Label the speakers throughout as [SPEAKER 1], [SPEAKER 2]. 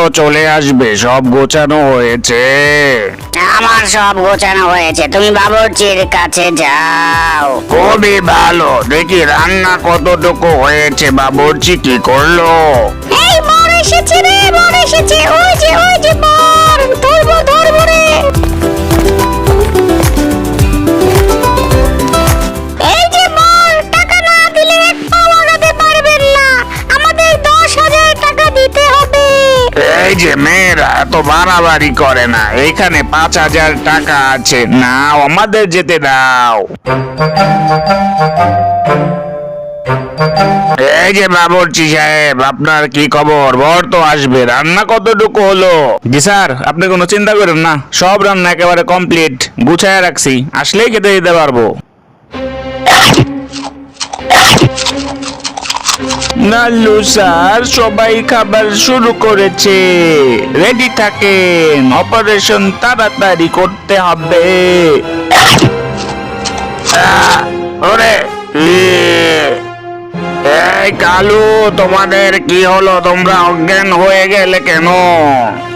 [SPEAKER 1] তো চলে আসবে সব গোছানো হয়েছে।
[SPEAKER 2] আমার সব গোছানো হয়েছে তুমি বাবুর্চির কাছে যাও।
[SPEAKER 1] খুবই ভালো দেখি রান্না কতটুকু হয়েছে বাবুর্চি কি করল?
[SPEAKER 2] এই বর এসেছে রে বর এসেছে ওই যে ওই
[SPEAKER 1] এত বাড়াবাড়ি করে না। এখানে পাঁচ হাজার টাকা আছে। নাও, আমাদের যেতে দাও। এই যে বাবুর্চি সাহেব, আপনার কি খবর? বর তো আসবে। রান্না কতটুকু হলো? জি স্যার, আপনি কোনো চিন্তা করেন না। সব রান্না একেবারে কমপ্লিট গুছায় রাখছি। আসলেই খেতে দিতে পারব। নাল্লু স্যার সবাই খাবার শুরু করেছে। রেডি থাকেন অপারেশন তাড়াতাড়ি করতে হবে। ওরে। এই কালু, তোমাদের কি হলো? তোমরা অজ্ঞান হয়ে গেলে কেন?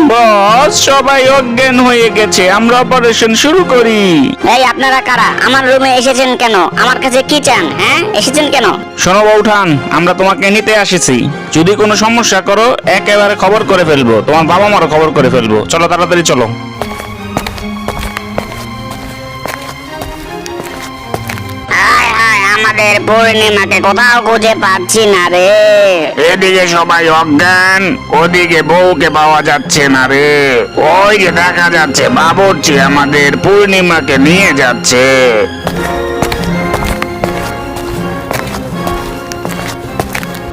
[SPEAKER 1] বস সবাই অজ্ঞান হয়ে গেছে আমরা অপারেশন শুরু করি।
[SPEAKER 2] এই আপনারা কারা? আমার রুমে এসেছেন কেন? আমার কাছে কি চান হ্যাঁ? এসেছেন কেন?
[SPEAKER 1] শোনো বউঠান আমরা তোমাকে নিতে আসেছি। যদি কোনো সমস্যা করো একেবারে খবর করে ফেলব। তোমার বাবা মারও খবর করে ফেলব। চলো তাড়াতাড়ি চলো।
[SPEAKER 2] আমাদের পূর্ণিমাকে কোথাও খুঁজে পাচ্ছি না রে।
[SPEAKER 1] এদিকে সবাই অজ্ঞান, ওদিকে বউকে পাওয়া যাচ্ছে না রে। ওই যে দেখা যাচ্ছে, বাবুর্চি আমাদের পূর্ণিমাকে নিয়ে যাচ্ছে।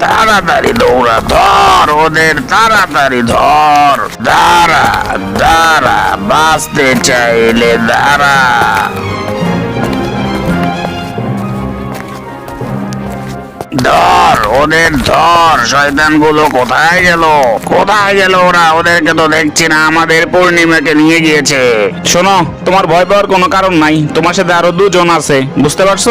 [SPEAKER 1] তাড়াতাড়ি দৌড়া, ধর ওদের, তাড়াতাড়ি ধর। দাঁড়া দাঁড়া, বাঁচতে চাইলে দাঁড়া। ধর, ওদের ধর শয়তানগুলো কোথায় গেল? কোথায় গেল ওরা? ওদেরকে তো দেখছি না, আমাদের পূর্ণিমাকে নিয়ে গিয়েছে। শোনো, তোমার ভয় পাওয়ার কোনো কারণ নাই। তোমার সাথে আরও দুজন আছে, বুঝতে পারছ?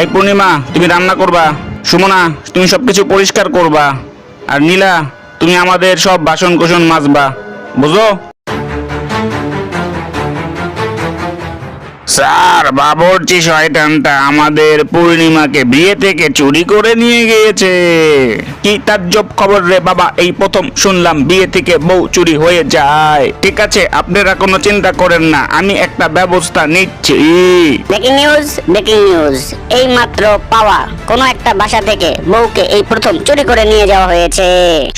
[SPEAKER 1] এই পূর্ণিমা, তুমি রান্না করবা। সুমনা, তুমি সবকিছু পরিষ্কার করবা। আর নীলা, তুমি আমাদের সব বাসন কোসন মাজবা। বুঝো? স্যার বাবরচি শয়তানটা আমাদের পূর্ণিমাকে বিয়ে থেকে চুরি করে নিয়ে গিয়েছে। কি তার তাজ্জব খবর রে বাবা এই প্রথম শুনলাম বিয়ে থেকে বউ চুরি হয়ে যায়। ঠিক আছে আপনারা কোনো চিন্তা করেন না আমি একটা ব্যবস্থা নিচ্ছি।
[SPEAKER 2] ব্রেকিং নিউজ ব্রেকিং নিউজ এই মাত্র পাওয়া কোনো একটা বাসা থেকে বউকে এই প্রথম চুরি করে নিয়ে যাওয়া হয়েছে।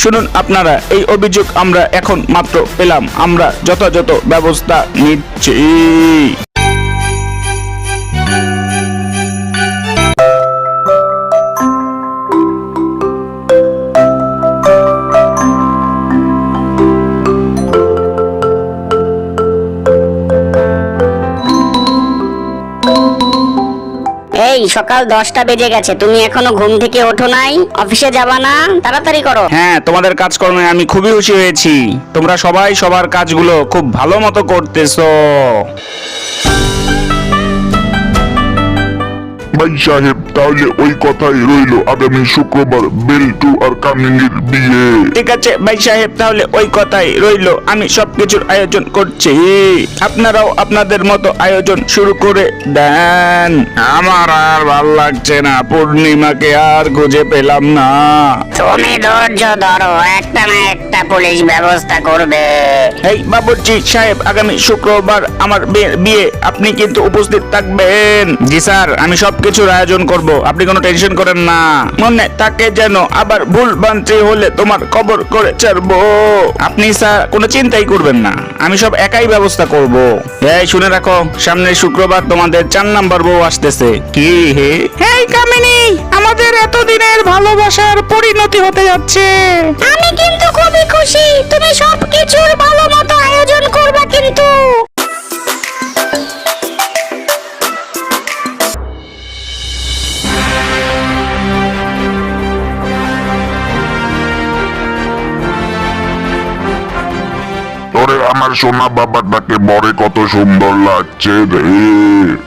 [SPEAKER 1] শুনুন আপনারা এই অভিযোগ আমরা এখন মাত্র পেলাম। আমরা যথাযথ ব্যবস্থা নিচ্ছি।
[SPEAKER 2] এই সকাল দশটা বেজে গেছে। তুমি এখনও ঘুম থেকে ওঠো নাই, অফিসে যাবা না, তাড়াতাড়ি করো।
[SPEAKER 1] হ্যাঁ তোমাদের কাজকর্মে আমি খুবই খুশি হয়েছি। তোমরা সবাই সবার কাজগুলো খুব ভালো মতো করতেছো।
[SPEAKER 3] ভাই সাহেব তাহলে ওই কথাই রইল আগামী শুক্রবার বেলটু আর কামিনীর বিয়ে।
[SPEAKER 1] ঠিক আছে ভাই সাহেব তাহলে ওই কথাই রইল। আমি সবকিছুর আয়োজন করছি। আপনারাও আপনাদের মতো আয়োজন শুরু করে দেন। আমার আর ভালো লাগছে না পূর্ণিমাকে আর খুঁজে পেলাম না।
[SPEAKER 2] তুমি ধৈর্য ধরো একটা না একটা পুলিশ ব্যবস্থা করবে।
[SPEAKER 1] এই বাবুর্চি সাহেব আগামী শুক্রবার আমার বিয়ে- আপনি কিন্তু উপস্থিত থাকবেন। জি স্যার আমি সবকিছুর আয়োজন করব। আপনি কোনো টেনশন করেন না। মনে থাকে যেন আবার ভুল বান্তি হলে তোমার খবর করে ছাড়বো। আপনি স্যার কোনো চিন্তাই করবেন না। আমি সব একাই ব্যবস্থা করব। এই শুনে রাখো সামনের শুক্রবার তোমাদের চার নাম্বার বউ আসতেছে। কি হে? এই কামিনী! আমাদের এতদিনের ভালোবাসার পরিণতি হতে যাচ্ছে।
[SPEAKER 2] আমি কিন্তু খুবই খুশি। তুমি সবকিছুর ভালো মতো আয়োজন করবে কিন্তু
[SPEAKER 3] আমার সোনা বাবাটাকে বরে কত সুন্দর লাগছে রে।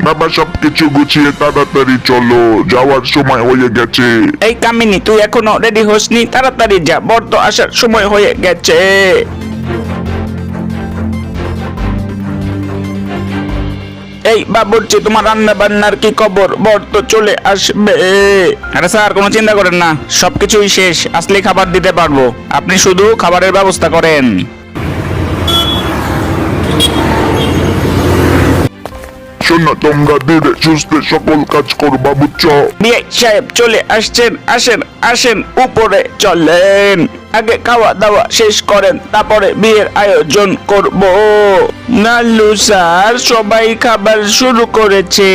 [SPEAKER 3] বাবা সবকিছু গুছিয়ে তাড়াতাড়ি চলো, যাওয়ার সময় হয়ে গেছে।
[SPEAKER 1] এই কামিনী, তুই এখনও রেডি হসনি? তাড়াতাড়ি যা, বর তো আসার সময় হয়ে গেছে। এই বাবুর্চি, তোমার রান্না বান্নার কি খবর? বর তো চলে আসবে। আরে স্যার, কোনো চিন্তা করেন না, সবকিছুই শেষ। আসলে খাবার দিতে পারব। আপনি শুধু খাবারের ব্যবস্থা করেন।
[SPEAKER 3] শোনো তোমরা ধীরে সুস্থে সকল কাজ করবা বুঝছ
[SPEAKER 1] বিয়ে সাহেব চলে আসছেন আসেন আসেন উপরে চলেন। আগে খাওয়া দাওয়া শেষ করেন তারপরে বিয়ের আয়োজন করব। নালু স্যার সবাই খাবার শুরু করেছে।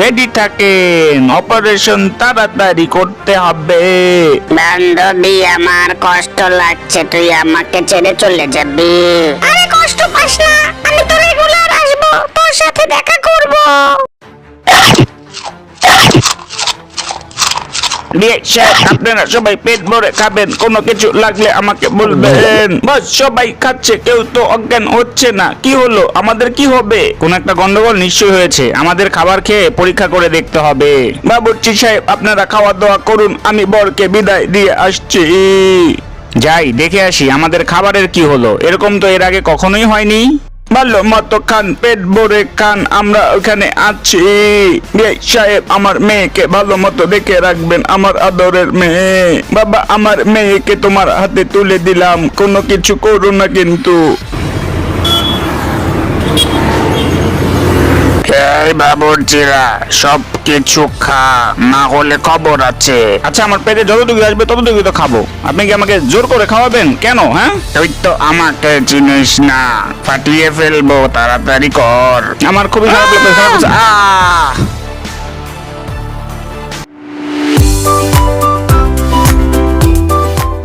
[SPEAKER 1] রেডি থাকেন অপারেশন তাড়াতাড়ি করতে হবে।
[SPEAKER 2] বান্ধবী আমার কষ্ট লাগছে তুই আমাকে ছেড়ে চলে যাবি। আরে কষ্ট পাস না।
[SPEAKER 1] বিয়ে সাহেব আপনারা সবাই পেট ভরে খাবেন। কোনো কিছু লাগলে আমাকে বলবেন। বাস, সবাই খাচ্ছে, কেউ তো অজ্ঞান হচ্ছে না। কি হলো? আমাদের কি হবে? কোন একটা গন্ডগোল নিশ্চয় হয়েছে। আমাদের খাবার খেয়ে পরীক্ষা করে দেখতে হবে। বাবুর্চি সাহেব, আপনারা খাওয়া দাওয়া করুন। আমি বরকে বিদায় দিয়ে আসছি। যাই, দেখে আসি আমাদের খাবারের কি হলো। এরকম তো এর আগে কখনোই হয়নি। ভালো মতো খান, পেট ভরে খান, আমরা ওখানে আছি। সাহেব আমার মেয়েকে ভালো মতো দেখে রাখবেন, আমার আদরের মেয়ে। বাবা, আমার মেয়েকে তোমার হাতে তুলে দিলাম, কোনো কিছু করো না কিন্তু। সব কিছু খা না হলে খবর আছে। আচ্ছা আমার পেটে যতটুকু আসবে ততটুকু তো খাব। আপনি কি আমাকে জোর করে খাওয়াবেন? কেন হ্যাঁ? তুই তো আমাকে চিনিস না। ফাটিয়ে ফেলব তাড়াতাড়ি কর। আমার খুবই খারাপ লাগছে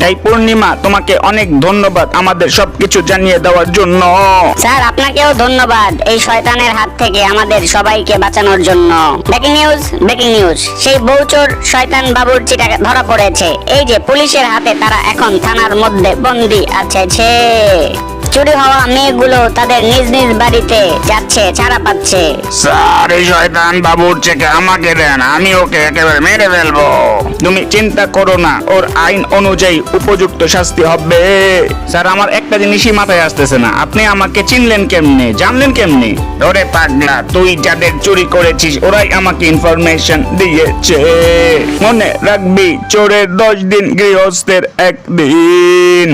[SPEAKER 1] এই পূর্ণিমা, তোমাকে অনেক ধন্যবাদ আমাদের সবকিছু জানিয়ে দেওয়ার জন্য।
[SPEAKER 2] স্যার, আপনাকেও ধন্যবাদ এই শয়তানের হাত থেকে আমাদের সবাইকে বাঁচানোর জন্য। ব্রেকিং নিউজ ব্রেকিং নিউজ সেই বউচোর শয়তান বাবুর চিটা ধরা পড়েছে। এই যে পুলিশের হাতে তারা এখন থানার মধ্যে বন্দি আছে। চুরি হওয়া মেয়েগুলো তাদের নিজ নিজ বাড়িতে যাচ্ছে, ছাড়া পাচ্ছে।
[SPEAKER 1] স্যার, এই শয়তান বাবুর চেকে আমাকে দেন, আমি ওকে একেবারে মেরে ফেলব। তুমি চিন্তা করো না, ওর আইন অনুযায়ী উপযুক্ত শাস্তি হবে। স্যার, আমার একটা জিনিসই মাথায় আসতেছে না। আপনি আমাকে চিনলেন কেমনে? জানলেন কেমনে? ওরে পাগলা, তুই যাদের চুরি করেছিস, ওরাই আমাকে ইনফরমেশন দিয়েছে। মনে রাখবি, চোরের দশ দিন গৃহস্থের একদিন।